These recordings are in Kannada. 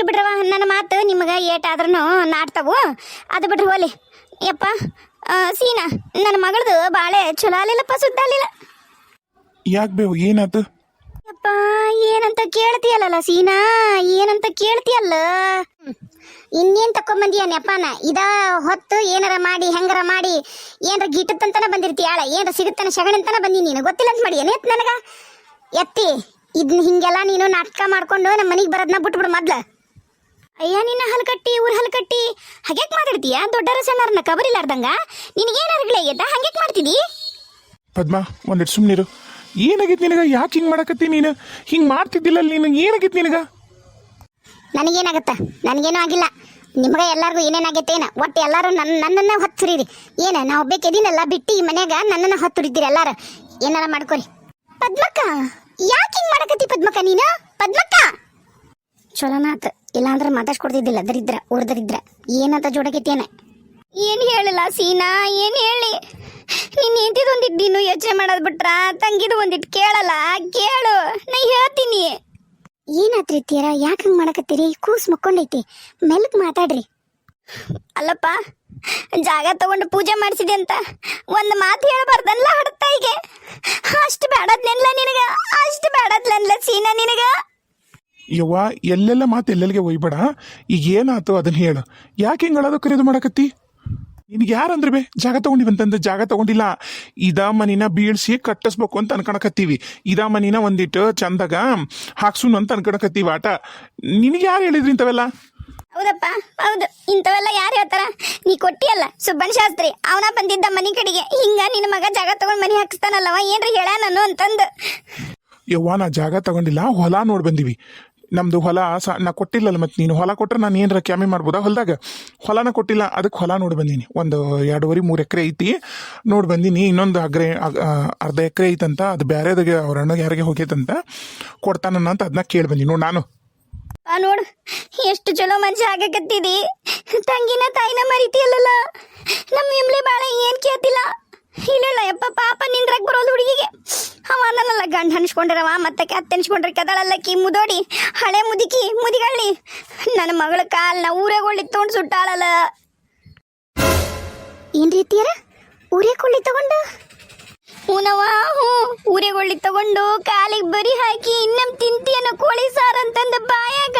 ಹೋಗ್ಲಿ ಬಿಡ್ರವ ನನ್ನ ಮಾತು ನಿಮಗೆ ಏಟಾದ್ರೂ ನಾಡ್ತಾವು. ಅದು ಬಿಡ್ರಿ ಹೋಲಿ ಯಪ್ಪ ಸೀನಾ ನನ್ನ ಮಗಳದು ಬಾಳೆ ಚಲೋ ಅಲ್ಲಿಲ್ಲಪ್ಪ ಸುದ್ದ ಅಲ್ಲಿಲ್ಲ ಯಾಕೆ ಬೇವು ಏನಾಯ್ತು ಯಪ್ಪ ಏನಂತ ಕೇಳ್ತೀಯಲ್ಲ ಸೀನಾ ಏನಂತ ಕೇಳ್ತೀಯಲ್ಲ. ಇನ್ನೇನ್ ತಕೊಂಬಂದಿಯ ನೆಪಾನ ಇದ ಹೊತ್ತು ಏನಾರ ಮಾಡಿ ಹೆಂಗಾರ ಮಾಡಿ ಏನಾರ ಬಂದಿರ್ತಿ ಆಳ ಏನಾರ ಸಿಗುತ್ತನ ಶಗಣಿ ಅಂತಾನ ಬಂದಿ ನೀನು? ಗೊತ್ತಿಲ್ಲ ಅಂತ ಮಾಡಿ ಏನೇತ್ ನನಗ? ಎತ್ತಿ ಇದನ್ನ ಹಿಂಗೆಲ್ಲ ನೀನು ನಾಟಕ ಮಾಡ್ಕೊಂಡು ನಮ್ಮ ಮನೆಗೆ ಬರೋದನ್ನ ಬಿಟ್ಬಿಡು ಮೊದ್ಲ. ಅಯ್ಯ ನಿನ್ನ ಹಲ್ಕಟ್ಟಿ ಊರ್ ಹಲ್ಕಟ್ಟಿ. ಹಾಗ್ಯಾಕ್ ಮಾತಾಡ್ತೀಯ? ದೊಡ್ಡರ ಸಣ್ಣರನ್ನ ಕಬರಿಲಾರ್ದಂಗ ನಿನಗೇನಾರ ಆಗೈತಾ ಹಂಗ್ಯಾಕ್ ಮಾಡ್ತೀನಿ ಪದ್ಮ ಒಂದಿಟ್ಟು ಸುಮ್ಮನಿರು ಏನಾಗಿತ್ತು ನಿನಗ? ಯಾಕೆ ಹಿಂಗೆ ಮಾಡಕತ್ತಿ ನೀನು? ಹಿಂಗೆ ಮಾಡ್ತಿದ್ದಿಲ್ಲ ನೀನು? ಏನಾಗಿತ್ತು ನಿನಗ? ನನಗೇನಾಗತ್ತ? ನನಗೇನು ಆಗಿಲ್ಲ. ನಿಮ್ಗೆ ಎಲ್ಲರಿಗೂ ಏನೇನಾಗೈತೆ ಏನ? ಒಟ್ಟು ಎಲ್ಲರೂ ನನ್ನ ನನ್ನನ್ನ ಹೊತ್ತುರಿರಿ. ಏನ ನಾವು ಬೇಕಿದ್ದೀನಲ್ಲ ಬಿಟ್ಟು ಈ ಮನ್ಯಾಗ ನನ್ನನ್ನ ಹೊತ್ತುರಿದ್ದೀರಿ ಎಲ್ಲಾರು. ಏನಾರ ಮಾಡ್ಕೊರಿ. ಪದ್ಮಕ್ಕ ಯಾಕೆ ಹಿಂಗೆ ಮಾಡಕತ್ತಿ ಪದ್ಮಕ್ಕ ನೀನು? ಪದ್ಮಕ್ಕ! ಚಲೋನಾತ್ ಇಲ್ಲಾಂದ್ರೆ ಮಾತಾಡ್ಸ್ಕೊಡ್ತಿದ್ದಿಲ್ಲ ದರಿದ್ರ ಊರ್ ದರಿದ್ರ. ಏನಂತ ಜೋಡಕಿತ್ತೇನೆ ಏನ್ ಹೇಳಲ್ಲ ಸೀನಾ ಏನ್ ಹೇಳಿ? ನೀನ್ ಒಂದಿಟ್ಟು ನೀನು ಯೋಚನೆ ಮಾಡೋದ್ ಬಿಟ್ರ ತಂಗಿದು ಒಂದಿಟ್ಟು ಕೇಳಲ್ಲ ಕೇಳು ನಾ ಹೇಳ್ತೀನಿ. ಏನಾತ್ರಿ ತೀರ? ಯಾಕೆ ಹಂಗೆ ಮಾಡಕತ್ತೀರಿ? ಕೂಸ್ ಮಕ್ಕೊಂಡೈತಿ. ಮೆಲ್ಕ್ ಮಾತಾಡ್ರಿ. ಅಲ್ಲಪ್ಪ ಜಾಗ ತಗೊಂಡು ಪೂಜೆ ಮಾಡಿಸಿದೆ ಅಂತ ಒಂದು ಮಾತು ಹೇಳ್ಬಾರ್ದಲ್ಲ ಹಡತಾಯಿಗೆ ಅಷ್ಟು ಬೇಡದ್ನೆಲ್ಲ ನಿನಗ ಅಷ್ಟು ಬೇಡದ್ಲನ್ಲ ಸೀನಾ ನಿನಗ ಯವ್ವ ಎಲ್ಲೆಲ್ಲ ಮಾತು ಎಲ್ಲೆಲ್ಲಿಗೆ ಒಯ್ಬೇಡ? ಈಗ ಏನಾತು ಅದನ್ನ ಹೇಳು. ಯಾಕೆ ಹಿಂಗೆ ಅಳೋದು ಕರೆಯೋದು ಮಾಡಕತ್ತಿ? ನಿನಗೆ ಯಾರಂದ್ರೆ ಬೇ? ಜಾಗ ತಗೊಂಡಿವಂತಂದ ಜಾಗ ತಗೊಂಡಿಲ್ಲ. ಇದ ಮನಿನ ಬೀಳ್ಸಿ ಕಟ್ಟಿಸ್ಬೇಕು ಅಂತ ಅನ್ಕೊಳಕತ್ತೀವಿ ಇದ ಮನಿನ ಒಂದಿಟ್ಟು ಚಂದಾಗ ಹಾಕ್ಸುನು ಅಂತ ಅನ್ಕೊಳಕತ್ತೀವಿ ಆಟ. ನಿನಗೆ ಯಾರು ಹೇಳಿದ್ರಿ ಇಂಥವೆಲ್ಲ? ಹೌದಪ್ಪ ಹೌದು. ಇಂಥವೆಲ್ಲ ಯಾರು ಹೇಳ್ತಾರ? ನೀ ಕೊಟ್ಟಿಯಲ್ಲ ಸುಬ್ಬನ್ ಶಾಸ್ತ್ರಿ. ಅವನ ಬಂದಿದ್ದ ಮನಿ ಕಡೆಗೆ ಹಿಂಗ ನಿನ್ನ ಮಗ ಜಾಗ ತಗೊಂಡ್ ಮನಿ ಹಾಕಿಸ್ತಾನಲ್ಲವ ಏನ್ರಿ ಹೇಳ ನಾನು ಅಂತಂದು. ಯವ್ವ ನಾ ಜಾಗ ತಗೊಂಡಿಲ್ಲ ಹೊಲ ನೋಡಿ ಬಂದಿವಿ. ನಮ್ದು ಹೊಲ ಸ, ನಾ ಕೊಟ್ಟಿಲ್ಲಲ್ಲ ಮತ್ತೆ ನೀನು ಹೊಲ ಕೊಟ್ಟರೆ ನಾನು ಏನಾರ ಕ್ಯಾಮೆ ಮಾಡ್ಬೋದಾ ಹೊಲದಾಗ? ಹೊಲನ ಕೊಟ್ಟಿಲ್ಲ ಅದಕ್ಕೆ ಹೊಲ ನೋಡಿ ಬಂದೀನಿ. ಒಂದು ಎರಡೂವರೆ, ಮೂರು ಎಕರೆ ಐತಿ. ನೋಡಿ ಬಂದೀನಿ, ಇನ್ನೊಂದು ಅಗ್ರೆ ಅರ್ಧ ಎಕರೆ ಐತಂತ, ಅದು ಬೇರೆದಾಗೆ ಅವ್ರ ಅಣ್ಣಗೆ ಯಾರಿಗೆ ಹೋಗೈತಂತ ಕೊಡ್ತಾನ ಅಂತ ಅದನ್ನ ಕೇಳಿ ಬಂದೀನಿ. ನೋಡಿ ನಾನು. ನೋಡು, ಎಷ್ಟು ಚಲೋ ಮನುಷ್ಯ ಆಗಕತ್ತಿದಿ. ತಂಗಿನ ತಾಯಿನ ಮರಿತಿಯಲ್ಲ ನಮ್ಮ ಇಮ್ಲಿ ಬಾಳೆ ಏನ್ ಕೇಳ್ತಿಲ್ಲ. ಇಲ್ಲ ಯಪ್ಪ, ಪಾಪ ನಿಂದ್ರಾಗ ಬರೋದು ಹುಡುಗಿಗೆ. ನನ್ನಲ್ಲ ಗಂಡ ಅನ್ಸ್ಕೊಂಡಿರವ ಮತ್ತೆ ಕತ್ತೆ ಹನ್ಸ್ಕೊಂಡ್ರೆ ಕಿ ಮುದೋಡಿ, ಹಳೆ ಮುದುಕಿ, ಮುದಿಗಳ್ಳಿ. ನನ್ನ ಮಗಳ ಕಾಲ್ನ ಊರೇಗೊಳ್ಳಿ ತೊಗೊಂಡು ಸುಟ್ಟಾಳಲ್ಲ. ಏನ್ ರೀತಿಯರ? ಊರೇಗೊಳ್ಳಿ ತಗೊಂಡು? ಹೂನವ ಹ್ಞೂ, ಊರೆಗೊಳ್ಳಿ ತಗೊಂಡು ಕಾಲಿಗೆ ಬರಿ ಹಾಕಿ ಇನ್ನಮ್ ತಿಂತಿಯನ ಕೋಳಿ ಸಾರು ಅಂತಂದ ಬಾಯಾಗ.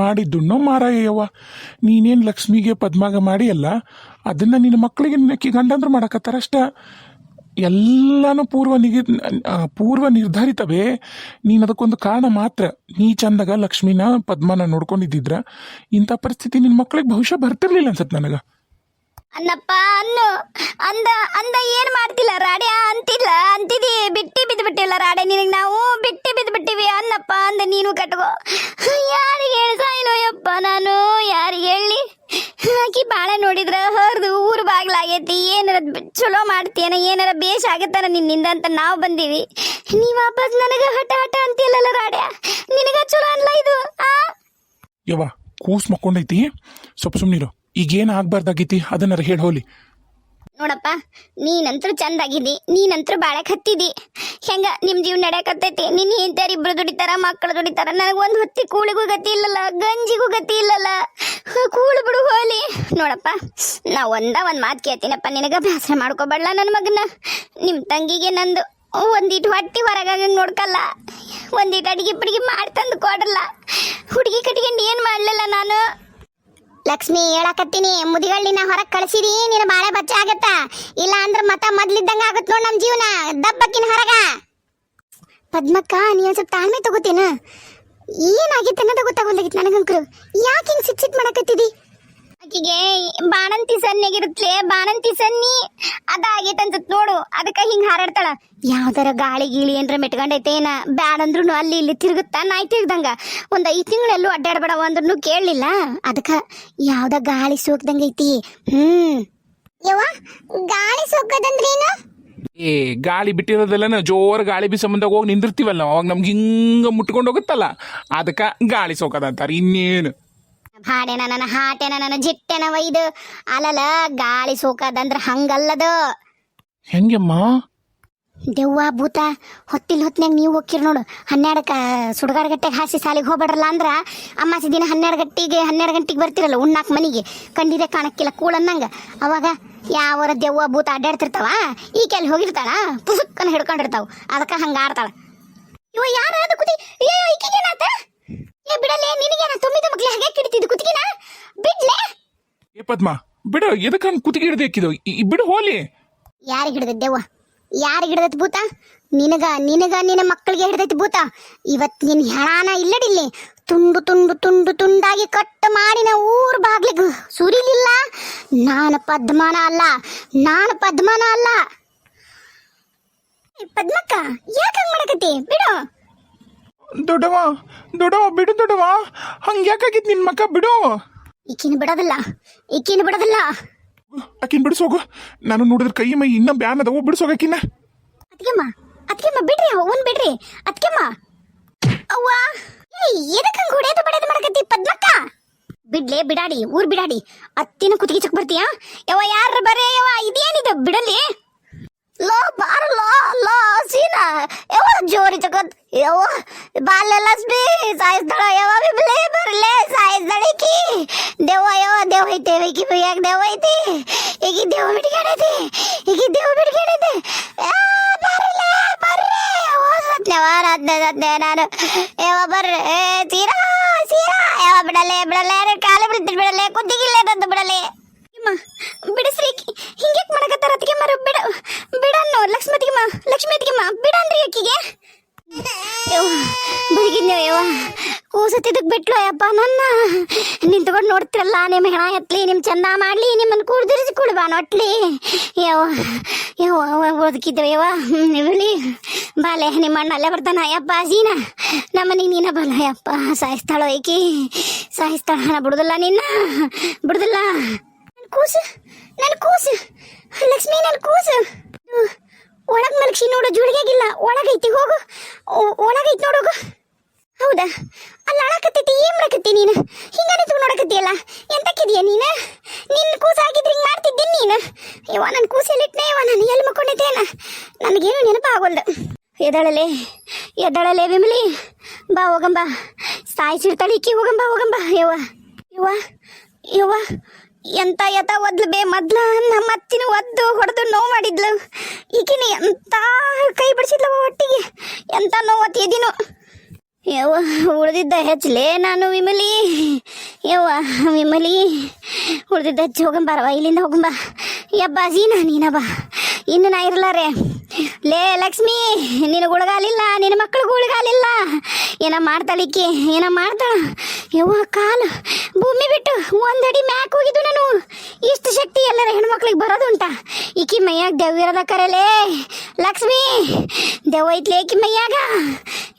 ಮಾಡಿದ್ದುಣ್ಣೋ ಮಾರಾಯವ್ವ. ನೀನೇನು ಲಕ್ಷ್ಮಿಗೆ ಪದ್ಮಾಗ ಮಾಡಿ ಅಲ್ಲ ಅದನ್ನ ನಿನ್ನ ಮಕ್ಕಳಿಗೆ ನಿನ್ನಕ್ಕಿ ಗಂಡಂದ್ರು ಮಾಡಕತ್ತಾರ ಅಷ್ಟ. ಎಲ್ಲಾನು ಪೂರ್ವ ನಿಗಿ ಪೂರ್ವ ನಿರ್ಧಾರಿತವೇ. ನೀನು ಅದಕ್ಕೊಂದು ಕಾರಣ ಮಾತ್ರ. ನೀ ಚಂದಾಗ ಲಕ್ಷ್ಮಿನ ಪದ್ಮನ ನೋಡ್ಕೊಂಡಿದ್ದಿದ್ರ, ಇಂಥ ಪರಿಸ್ಥಿತಿ ನಿನ್ನ ಮಕ್ಕಳಿಗೆ ಬಹುಶಃ ಬರ್ತಿರ್ಲಿಲ್ಲ ಅನ್ಸತ್ತೆ ನನಗೆ. ಅನ್ನಪ್ಪ ಅನ್ನು, ಅಂದ ಅಂದ ಏನ್ ಮಾಡ್ತಿಲ್ಲ ರಾಡ್ಯ ಅಂತಿಲ್ಲ ಅಂತಿದಿ, ಬಿಟ್ಟಿ ಬಿದ್ದು ಬಿಟ್ಟಿಲ್ಲ ರಾಡೆ ನಿನಗೆ ನಾವು ಬಿಟ್ಟಿ ಬಿದ್ದು ಬಿಟ್ಟಿವಿ ಅನ್ನಪ್ಪ ಅಂದ ನೀನು ಕಟ್ಕೋ. ಯಾರಿಗೆ ಹೇಳಿ ಸಾಯಿನೋ ಯಪ್ಪ ನಾನು? ಯಾರಿಗೆ ಹೇಳಿ? ಹಾಕಿ ಬಾಳೆ ನೋಡಿದ್ರ ಹರ್ದು ಊರು ಬಾಗ್ಲಾಗೈತಿ. ಏನಾರ ಚಲೋ ಮಾಡ್ತೀಯನ, ಏನಾರ ಬೇಷ್ ಆಗತ್ತಾನ ನಿನ್ನಿಂದ ಅಂತ ನಾವು ಬಂದೀವಿ. ನೀ ವಾಪಸ್ ನನಗ ಹಠ ಹಠ ಅಂತಿಲ್ಲಲ್ಲ ರಾಡ್ಯ ನಿನಗ ಚಲೋ ಅನ್ಲ ಇದು, ಆ? ಯವ್ವ, ಕೂಸ್ ಮಕ್ಕೊಂಡೈತಿ? ಸ್ವಲ್ಪ ಸುಮ್ಮನಿರು ಈಗೇನು ಆಗ್ಬಾರ್ದಾಗೈತಿ? ಅದನ್ನ ಹೇಳಿ ಹೋಲಿ. ನೋಡಪ್ಪ ನೀನಂತರೂ ಚಂದಾಗಿದ್ದಿ ನೀನಂತರೂ ಬಾಳೆ ಹತ್ತಿದಿ ಹೆಂಗ ನಿಮ್ ಜೀವ ನಡೆಯಕತ್ತೈತಿ? ನಿನ್ ಹಿಂತಾರ ಇಬ್ರು ದುಡಿತಾರ ಮಕ್ಕಳು ದುಡಿತಾರ, ನನಗೆ ಒಂದು ಹೊತ್ತಿ ಕೂಳಿಗೂ ಗತಿ ಇಲ್ಲಲ್ಲ, ಗಂಜಿಗೂ ಗತಿ ಇಲ್ಲಲ್ಲ. ಕೂಳು ಬಿಡು, ಹೋಲಿ. ನೋಡಪ್ಪ, ನಾ ಒಂದ ಒಂದ್ ಮಾತು ಕೇಳ್ತೀನಪ್ಪ, ನಿನಗ ಬೇಸರ ಮಾಡ್ಕೋಬೇಡ ನನ್ನ ಮಗನ? ನಿಮ್ ತಂಗಿಗೆ ನಂದು ಒಂದಿಟ್ಟು ಹೊಟ್ಟಿ ಹೊರಗ ನೋಡ್ಕಲ್ಲ. ಒಂದಿಟ್ಟು ಅಡಿಗೆ ಪಡಿಗೆ ಮಾಡಿ ತಂದು ಕೊಡಲ್ಲ ಹುಡುಗಿ ಕಟ್ಕೊಂಡು ಏನ್ ಮಾಡ್ಲಿಲ್ಲ ನಾನು? ಲಕ್ಷ್ಮಿ ಹೇಳಕತ್ತೀನಿ ಮುದಿಗಳಿನ ಹೊರಗೆ ಕಳ್ಸಿದಿ, ನಿನ್ನ ಬಾಳೆ ಬಚ್ಚ ಆಗತ್ತ. ಇಲ್ಲ ಅಂದ್ರ ಮತ ಮೊದ್ಲಿದ್ದಂಗ ಆಗತ್ ನೋಡ್ ನಮ್ ಜೀವನ, ದಬ್ಬಕ್ಕಿನ ಹೊರಗ. ಪದ್ಮಕ್ಕ, ನೀ ಒಂದ್ ಸ್ವಲ್ಪ ತಾಳ್ಮೆ ತಗೋತೀನ? ಏನಾಗಿತ್ತು ಅನ್ನೋದು ಗೊತ್ತಾಗೋದಾಗಿತ್ತು ನನಗಂಕರು. ಯಾಕೆ ಹಿಂಗ್ ಸಿಟ್ ಸಿಟ್ ಮಾಡಕತ್ತಿದಿ? ಆಕಿಗೆ ಬಾಣಂತಿ ಸನ್ನಿಗಿರುತ್ತಲೆ ಬಾಣಂತಿ ಸನ್ನಿ ಅದಾಗೈತೆ ಅಂತ ನೋಡು ಅದಕ್ಕೆ ಹಿಂಗ ಹಾರಾಡ್ತಾಳ. ಯಾವ್ದಾರ ಗಾಳಿ ಗೀಳಿ ಏನ್ರ ಮೆಟ್ಕೊಂಡೈತೇನ ಬ್ಯಾಡ ಅಂದ್ರೂ ಅಲ್ಲಿ ಇಲ್ಲಿ ತಿರುಗುತ್ತಾ ನಾಯಿ ತಿರುಗ್ದಂಗ. ಒಂದ್ ಐದ್ ತಿಂಗಳೆಲ್ಲೂ ಅಡ್ಡಾಡ್ಬೇಡವ ಅಂದ್ರೂ ಕೇಳಲಿಲ್ಲ. ಅದಕ್ಕೆ ಯಾವ್ದ ಗಾಳಿ ಸೋಕ್ದಂಗೈತಿ? ಹ್ಮ್. ಯವ್ವ ಗಾಳಿ ಸೋಕದಂದ್ರೇನು? ಏ ಗಾಳಿ ಬಿಟ್ಟಿರೋದೆಲ್ಲ ಜೋರ್ ಗಾಳಿ ಬಿ ಸಂಬಂಧ ಹೋಗಿ ನಿಂದಿರ್ತೀವಲ್ಲ ಅವಾಗ ನಮ್ಗೆ ಹಿಂಗ ಮುಟ್ಕೊಂಡು ಹೋಗುತ್ತಲ್ಲ. ಅದಕ್ಕೆ ಗಾಳಿ ಸೋಕದ ಅಂತಾರೆ ಇನ್ನೇನು. ಹಾಡೆನ ನನ್ನ ಹಾಟೆನ ನನ್ನ ಜಿಟ್ಟೆನ ಇದು ಅಲಲ ಗಾಳಿ ಸೋಕದಂದ್ರ ಹಂಗಲ್ಲದು. ಹೆಂಗಮ್ಮ? ದೆವ್ವ ಭೂತ ಹೊತ್ತಿಲ್ ಹೊತ್ನ್ಯಾಗ ನೀವು ಹೋಗ್ಕಿರ್ ನೋಡು. ಹನ್ನೆರಡಕ್ಕೆ ಸುಡ್ಗಾಡ್ ಗಟ್ಟೆಗೆ ಹಾಸಿ ಸಾಲಿಗೆ ಹೋಗ್ಬೇಡ್ರಲ್ಲ ಅಂದ್ರ ಅಮ್ಮಾಸಿ ದಿನ ಹನ್ನೆರಡು ಗಂಟೆಗೆ ಹನ್ನೆರಡು ಗಂಟೆಗೆ ಬರ್ತಿರಲ್ಲ ಉಣ್ಣಾಕ್ ಮನಿಗೆ. ಕಂಡಿದೆ ಕಾಣಕ್ಕಿಲ್ಲ ಕೂಳ ಅನ್ನಂಗ. ಅವಾಗ ಯಾವರ ದೆವ್ವ ಭೂತ ಅಡ್ಡಾಡ್ತಿರ್ತಾವ ಈ ಕೆಲ್ ಹೋಗಿರ್ತಾಳ? ಪುಸುಕ್ಕನ ಹಿಡ್ಕೊಂಡಿರ್ತಾವ. ಅದಕ್ಕೆ ಹಂಗ ಆಡ್ತಾಳ ಇವ ಯಾರು ಅದು ಕುದಿ? ಏ ಈಕಿಗೇನಾತ? ಏ ಬಿಡಲೇ ನಿನಗೇನ ತುಂಬಿದ ಮಕ್ಳು ಹಾಗೆ ಕಿಡ್ತಿದ್ದು? ಕುತ್ತಿಗೆನ? ಬಿಡ್ಲೆ. ಏ ಪದ್ಮ ಬಿಡು ಎದಕ್ಕೆ ಹಂಗೆ ಕುತ್ತಿಗೆ ಹಿಡ್ದು ಎಕ್ಕಿದವು ಬಿಡು ಹೋಲಿ. ಯಾರಿಗೆ ದೇವ ಯಾರಿಗೆ ಹಿಡ್ದೈತಿ ಭೂತ? ನಿನಗ ನಿನಗ ನಿನ್ನ ಮಕ್ಕಳಿಗೆ ಹಿಡ್ದೈತಿ ಭೂತ. ಇವತ್ ನಿನ್ ಹೆಣಾನ ಇಲ್ಲಡಿಲ್ಲಿ ತುಂಡು ತುಂಡು ತುಂಡು ತುಂಡಾಗಿ ಕಟ್ ಮಾಡಿ ನಾ ಊರ್ ಬಾಗ್ಲಿಗ್ ಸುರಿಲಿಲ್ಲ. ನಾನು ಪದ್ಮನ ಅಲ್ಲ ನಾನು ಪದ್ಮನ ಅಲ್ಲ. ಪದ್ಮಕ್ಕ ಯಾಕೆ ಹಂಗ್ ಮಾಡಕತ್ತಿ? ಬಿಡು. ದೊಡ್ಡವ ದೊಡ್ಡವ ಬಿಡು ದೊಡ್ಡವ ಹಂಗೆ ಯಾಕಾಗಿತ್ತು ನಿನ್ನ ಮಕ್ಕ ಬಿಡು. ಈಕಿನ ಬಿಡೋದಿಲ್ಲ ಈಕಿನ ಬಿಡೋದಿಲ್ಲ. ಅಕ್ಕಿನ ಬಿಡಿಸೋಗು. ನಾನು ನೋಡಿದ್ರೆ ಕೈ ಮೈ ಇನ್ನ ಬ್ಯಾನ್ ಅದಾವು ಬಿಡಿಸೋಗಕ್ಕಿನ್ನ ಅತ್ಕೆಮ್ಮ ಅತ್ಕೆಮ್ಮ ಬಿಡ್ರಿ ಅವನ್ ಬಿಡ್ರಿ. ಅತ್ಕೆಮ್ಮ ಅವ್ವ ಎದಕ್ಕೆ ಹಂಗ ಹೊಡೆದು ಬಡೆದು ಮಾಡಕತ್ತಿ ಪದ್ಮಕ್ಕ? ಬಿಡ್ಲೆ ಬಿಡಾಡಿ ಊರ್ ಬಿಡಾಡಿ. ಅತ್ತಿನ ಕುತ್ತಿಗೆ ಚಕ್ ಬರ್ತೀಯಾ? ಯವ ಯಾರ ಬರೇ ಯವ ಇದೇನಿದು ಬಿಡಲಿ? ಲೋ ಬಾರ ಲೋ ಲೋ ಸೀನಾ ಯವ್ವ ಜೋರಿ ಚಕತ್ ಯವ್ವ ಬಾಲೆಲ್ಲ ಸ್ಬಿ ಸಾಯಿಸ್ದಳ ಯವ್ವ ಬಿಬ್ಲೆ ಬರ್ಲೆ ಸಾಯಿಸ್ದಳಿಕಿ ದೇವ ಯವ್ವ ದೇವ ಐತೆ ವಿಕಿ ಯಾಕೆ ದೇವ ಐತಿ ಈಗ ದೇವ ಬಿಡ್ಗಡೈತಿ ಈಗ ದೇವ ಬಿಡ್ಗಡೈತಿ ಬರ್ಲೆ ಬರ್ರೆ ಯವ್ವ ಸತ್ಯವ ರತ್ನ ಸತ್ಯ ನಾನು ಯವ್ವ ಬರ್ರೆ ಏ, ಸೀರಾ ಸೀರಾ ಯವ್ವ ಬಿಡಲೆ ಬಿಡಲೆ ಕಾಲು ಬಿಡ್ತೀನಿ ಬಿಡಲೆ ಕುದ್ದಿಗಿಲ್ಲ ಅಂತ ಬಿಡಲೆ ಅಮ್ಮ, ಬಿಡಿಸ್ರಿ ಹಿಂಗ್ಯಾಕ್ ಮಾಡಕತ್ತಾರ ಅತ್ತಿಗೆ ಮರ? ಬಿಡ, ಬಿಡನ್ನು. ಲಕ್ಷ್ಮತಿಗೆಮ್ಮ ಲಕ್ಷ್ಮಿ ಅತ್ತಿಗೆಮ್ಮ ಬಿಡನ್ರಿ ಅಕ್ಕಿಗೆ ಬದುಕಿದ್ನೇವ ಯವ್ವ ಕೂಸತ್ತಿದ್ದಕ್ಕೆ ಬಿಟ್ಲು ಅಯ್ಯಪ್ಪ ನನ್ನ ನಿಂತ್ಕೊಂಡು ನೋಡ್ತಿರಲ್ಲ, ನಿಮ್ಮ ಹೆಣ ಎತ್ಲಿ, ನಿಮ್ಮ ಚಂದ ಮಾಡ್ಲಿ, ನಿಮ್ಮನ್ನು ಕುಡ್ದಿರಿಸಿ ಕುಡ್ಬಾ ನೊಟ್ಲಿ ಯವ್ವ ಯವ್ವ ಬದುಕಿದ್ದೇವೆ ಯವ್ವ. ಇವಳಿ ಬಾಲೆ, ನಿಮ್ಮ ಅಣ್ಣ ಅಲ್ಲೇ ಬರ್ತಾನ. ಯಪ್ಪ ನಮ್ಮ ನಮ್ಮನಿಗೆ ನೀನ ಬಲ ಯಪ್ಪ. ಸಾಯಿಸ್ತಾಳ ಐಕಿ ಸಾಯಿಸ್ತಾಳ. ಹಣ ಬಿಡುದಿಲ್ಲ ನಿನ್ನ. ಬಿಡುದಿಲ್ಲ. ಕೂಸು. ನನ್ನ ಕೂಸು. ಲಕ್ಷ್ಮಿ ನನ್ನ ಕೂಸು. ಒಳಗ್ ಮಲಗಿಸಿ ನೋಡು ಜುಳಿಗೆಗಿಲ್ಲ ಒಳಗೈತಿ ಹೋಗು. ಒಳಗೈತಿ ನೋಡೋಗು ಹೌದಾ? ಅಲ್ಲಿ, ಅಳಕತ್ತೈತಿ ಏನ್ ಮಾಡಕತ್ತಿ ನೀನು? ಹಿಂಗ ನಿಂತು ನೋಡಕತ್ತಿಯಲ್ಲ? ಎಂತಕ್ಕಿದೀಯ ನೀನು? ನಿನ್ನ ಕೂಸು ಆಗಿದ್ರೆ ಹಿಂಗ್ ಮಾಡ್ತಿದ್ದೀನಿ ನೀನು? ಇವ ನನ್ನ ಕೂಸಲ್ಲಿಟ್ನೆ ಇವ ನಾನು ಎಲ್ಲಿ ಮಕ್ಕೊಂಡಿದ್ದೇನ? ನನಗೇನು ನೆನಪಾಗೋಲ್ದು ಎದಳಲೆ ಎದಳಲೆ ವಿಮಲಿ. ಬಾ, ಹೋಗಂಬ. ಸಾಯಿಸಿರ್ತಾಳೆ ಇಕ್ಕಿ, ಹೋಗಂಬ ಹೋಗಂಬ. ಯವ್ವ ಯವ್ವ ಯವ್ವ. ಎಂತ ಯತ ಒದ್ಲು ಬೇ ಮೊದ್ಲು? ನಮ್ಮ ಅತ್ತಿನ ಒದ್ದು ಹೊಡೆದು ನೋವು ಮಾಡಿದ್ಲು. ಈಗಿನ ಎಂತ ಕೈ ಬಿಡಿಸಿದ್ಲವ ಒಟ್ಟಿಗೆ? ಎಂತ ನೋವು ಯವ್ವ, ಉಳ್ದಿದ್ದ ಹೆಚ್ಚಲೇ ನಾನು ವಿಮಲಿ. ಯವ್ವ, ವಿಮಲಿ. ಉಳ್ದಿದ್ದ ಹೆಚ್ಚು ಹೋಗಂಬಾರವ ಇಲ್ಲಿಂದ ಹೋಗಂಬ. ಯಬ್ಬ ನಾನು ನೀನಬ್ಬ ಇನ್ನು ನಾ ಇರ್ಲಾರೆ. ಲೇ ಲಕ್ಷ್ಮಿ ನಿನ್ನ ಗುಳಗಾಲಿಲ್ಲ ನಿನ್ನ ಮಕ್ಕಳು ಗುಳಗಾಲಿಲ್ಲ ಏನ ಮಾಡ್ತಾಳಿಕ್ಕಿ, ಏನ ಮಾಡ್ತಾಳ? ಯವ್ವ, ಕಾಲು ಭೂಮಿ ಬಿಟ್ಟು ಒಂದಡಿ ಮ್ಯಾಕ್ ಹೋಗಿದ್ದು ನಾನು. ಇಷ್ಟು ಶಕ್ತಿ ಎಲ್ಲರ ಹೆಣ್ಮಕ್ಳಿಗೆ ಬರೋದುಂಟ. ಈಕಿ ಮೈಯಾಗ ದೆವ್ವಿರದ ಇರೋದ ಕರೆಲೇ. ಲಕ್ಷ್ಮಿ, ದೆವ್ವ ಐತ್ಲಿ ಈಕಿ ಮೈಯಾಗ.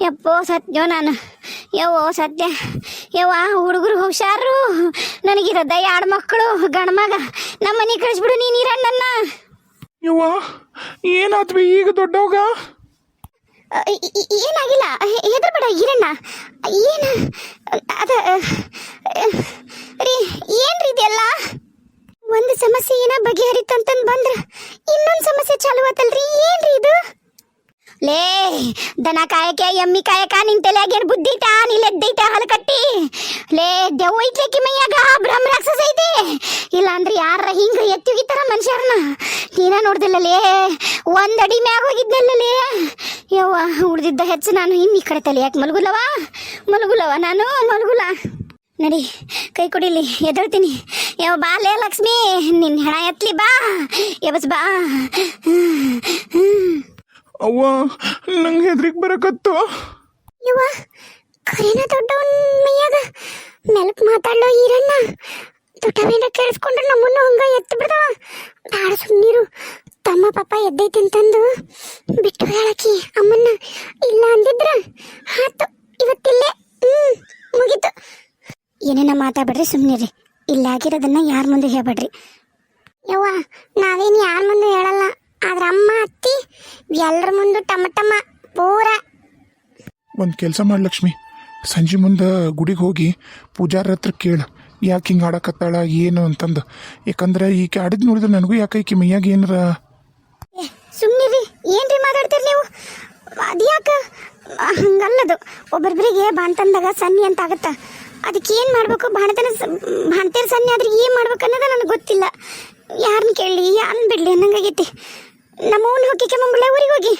ಯಪ್ಪೋ ಸತ್ಯೋ ನಾನು. ಯವ್ವೋ ಸತ್ಯ. ಯವ್ವ, ಹುಡುಗರು ಹುಷಾರು. ನನಗಿರೋದ ಎರಡು ಮಕ್ಕಳು ಗಣಮಗ ಮಗ ನಮ್ಮ ಮನೆ ಕಳಿಸ್ಬಿಡು ನೀನು ಇರಣ್ಣನ್ನ. ಯವ್ವ, ಏನಾದ್ವಿ ಈಗ ದೊಡ್ಡವಾಗ? ಏನಾಗಿಲ್ಲ, ಹೆದರ್ಬೇಡ ಈರಣ್ಣ. ಏನು, ಅದ ರೀ, ಏನ್ರಿ ಇದೆಲ್ಲ? ಒಂದು ಸಮಸ್ಯೆ ಏನ ಬಗೆಹರಿತಂತಂದ್ ಬಂದ್ರ ಇನ್ನೊಂದು ಸಮಸ್ಯೆ ಚಾಲು ಆತಲ್ರಿ, ಏನ್ರಿ ಇದು? ಲೇ, ದನ ಕಾಯಕ ಎಮ್ಮಿ ಕಾಯಕ ನಿನ್ ತಲೆಯಾಗ ಬುದ್ಧಿಟ ಬುದ್ಧಿ ಐತಾ ನೀಲ್ ಎದ್ದೈತ ಹಲ ಕಟ್ಟಿ ಲೇ, ದೆವ್ವ ಐತ್ಲೆ ಮೈಯಾಗ ಬ್ರಹ್ಮ ರಾಕ್ಷಸ ಐತಿ. ಇಲ್ಲ ಅಂದ್ರೆ ಯಾರ ಹಿಂಗ ಎತ್ತಿಗಿತಾರ ಮನುಷ್ಯರನ್ನ? ನೀನ ನೋಡ್ದಿಲ್ಲ ಲೇ ಒಂದ್ ಅಡಿ ಮ್ಯಾಗ ಹೋಗಿದ್ದಲ್ಲೇ ಯವ್ವ ಉಳ್ದಿದ್ದ ಹೆಚ್ಚು ನಾನು ಇನ್ನು ಈ ಕಡೆ ತಲೆ ಯಾಕೆ ಮಲಗುಲವ? ಮಲಗುಲ್ಲವ ನಾನು? ಮಲಗುಲ. ನಡಿ ಕೈ ಕೊಡಿಲಿ ಎದಳ್ತೀನಿ ಯಾವ ಬಾ ಲೇ ಲಕ್ಷ್ಮಿ ನಿನ್ನ ಹೆಣ ಎತ್ಲಿ ಬಾ. ಎಬಸ್ ಬಾ. ಅವ್ವ ನಂಗೆ ಹೆದ್ರಿಗ್ ಬರಕತ್ತು. ಯವ್ವ ಕರೆನ ದೊಡ್ಡವನ್ ಮೈಯಾಗ ಮೆಲಕ್ ಮಾತಾಡೋ ಈರಣ್ಣ? ದೊಡ್ಡವೇನ ಕೇಳಿಸ್ಕೊಂಡ್ರೆ ನಮ್ಮನ್ನು ಹಂಗ ಎತ್ತು ಬಿಡ್ದವ ಬಾಳ ಸುಮ್ಮನಿರು ತಮ್ಮ ಪಾಪ ಎದ್ದೈತಿ ಅಂತಂದು ಬಿಟ್ಟು ಹೇಳಕಿ ಅಮ್ಮನ್ನ ಇಲ್ಲ ಅಂದಿದ್ರ ಆತು, ಇವತ್ತಿಲ್ಲೇ, ಹ್ಮ್, ಮುಗೀತು. ಏನೇನ ಮಾತಾಡ್ಬೇಡ್ರಿ ಸುಮ್ಮನಿರಿ ಇಲ್ಲಾಗಿರೋದನ್ನ ಯಾರ ಮುಂದೆ ಹೇಳ್ಬೇಡ್ರಿ. ಯವ್ವ, ನಾವೇನು ಯಾರ ಮುಂದೆ ಹೇಳಲ್ಲ. ಆದ್ರ ಅಮ್ಮ, ಅತ್ತಿ ಎಲ್ಲರ ಮುಂದೆ ಟಮ ಟಮ ಪೂರ. ಒಂದು ಕೆಲಸ ಮಾಡ್ ಲಕ್ಷ್ಮಿ. ಸಂಜೆ ಮುಂದೆ ಗುಡಿಗೆ ಹೋಗಿ ಪೂಜಾರ ಹತ್ರ ಕೇಳು. ಯಾಕೆ ಹಿಂಗೆ ಆಡಕತ್ತಾಳ ಏನು ಅಂತಂದು. ಯಾಕಂದ್ರೆ ಈಕೆ ಆಡಿದ್ ನೋಡಿದ್ರೆ ನನಗೂ ಯಾಕೆ ಈಕೆ ಮೈಯಾಗ ಏನಾರ? ಸುಮ್ಮನಿರಿ ಏನ್ರಿ ಮಾತಾಡ್ತೀರಿ ನೀವು? ಅದ್ಯಾಕ? ಹಂಗಲ್ಲದು. ಒಬ್ಬೊಬ್ರಿಗೆ ಬಾಣ್ತನದಾಗ ಸನ್ನಿ ಅಂತ ಆಗುತ್ತೆ. ಅದಕ್ಕೆ ಏನು ಮಾಡಬೇಕು? ಬಾಣತನ ಬಾಣ್ತೀರ ಸನ್ನಿ ಆದ್ರೆ ಏನು ಮಾಡ್ಬೇಕು ಅನ್ನೋದು ನನಗೆ ಗೊತ್ತಿಲ್ಲ. ಯಾರನ್ನ ಕೇಳಲಿ ಯಾರನ್ನ ಬಿಡಲಿ ಅನ್ನಂಗಾಗೈತಿ. ನಮ್ಮವನ್ನ ಹೋಗಿ ಕೆಮ್ಮಂಬಳೆ ಊರಿಗೆ ಹೋಗಿ.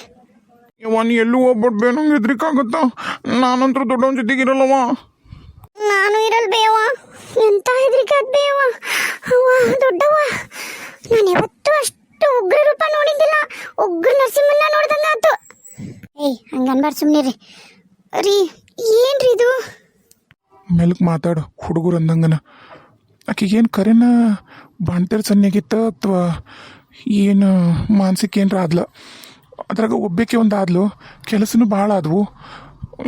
ಯವ್ವ ನೀ ಎಲ್ಲೂ ಹೋಗ್ಬಿಡ್ಬೇ ನಂಗೆ ನಾನಂತರ ದೊಡ್ಡವನ್ ದೊಡ್ಡವನ ಜೊತೆಗೆ ಇರಲ್ಲವ ನಾನು ಇರಲ್ ಬೇವ. ಎಂತ ಹೆದರಿಕೆ ಅದ್ ಬೇವ? ಅವ್ವ, ದೊಡ್ಡವ್ವ. ನಾನು ಯಾವತ್ತೂ ಅಷ್ಟು ಉಗ್ರ ರೂಪ ನೋಡಿದ್ದಿಲ್ಲ. ಉಗ್ರ ನರಸಿಂಹನ ನೋಡ್ದಂಗಾತು ಏಯ್ ಹಂಗನ್ಬಾರ್ದು ಸುಮ್ಮನೆ ರೀ ರೀ, ಏನ್ರಿ ಇದು? ಮೆಲ್ಕ್ ಮಾತಾಡು, ಹುಡುಗರು ಅಂದಂಗನ. ಆಕಿಗೇನು ಕರೆನ? ಬಾಣ್ತಿರ್ ಸನ್ಯಾಗಿತ್ತ ಅಥವಾ ಏನು ಮಾನಸಿಕ ಏನರ ಆದ್ಲ? ಅದ್ರಾಗ ಒಬ್ಬಕ್ಕೆ ಒಂದು ಆದ್ಲು ಕೆಲಸನೂ ಭಾಳ ಆದವು.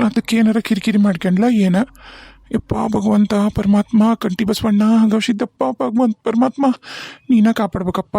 ಅದಕ್ಕೆ ಏನಾರ ಕಿರಿಕಿರಿ ಮಾಡ್ಕೊಂಡ್ಲ ಏನ? ಯಪ್ಪ ಭಗವಂತ ಪರಮಾತ್ಮ ಕಂಟಿ ಬಸವಣ್ಣ ಗವಿಸಿದ್ದಪ್ಪ ಭಗವಂತ ಪರಮಾತ್ಮ ನೀನ ಕಾಪಾಡ್ಬೇಕಪ್ಪ.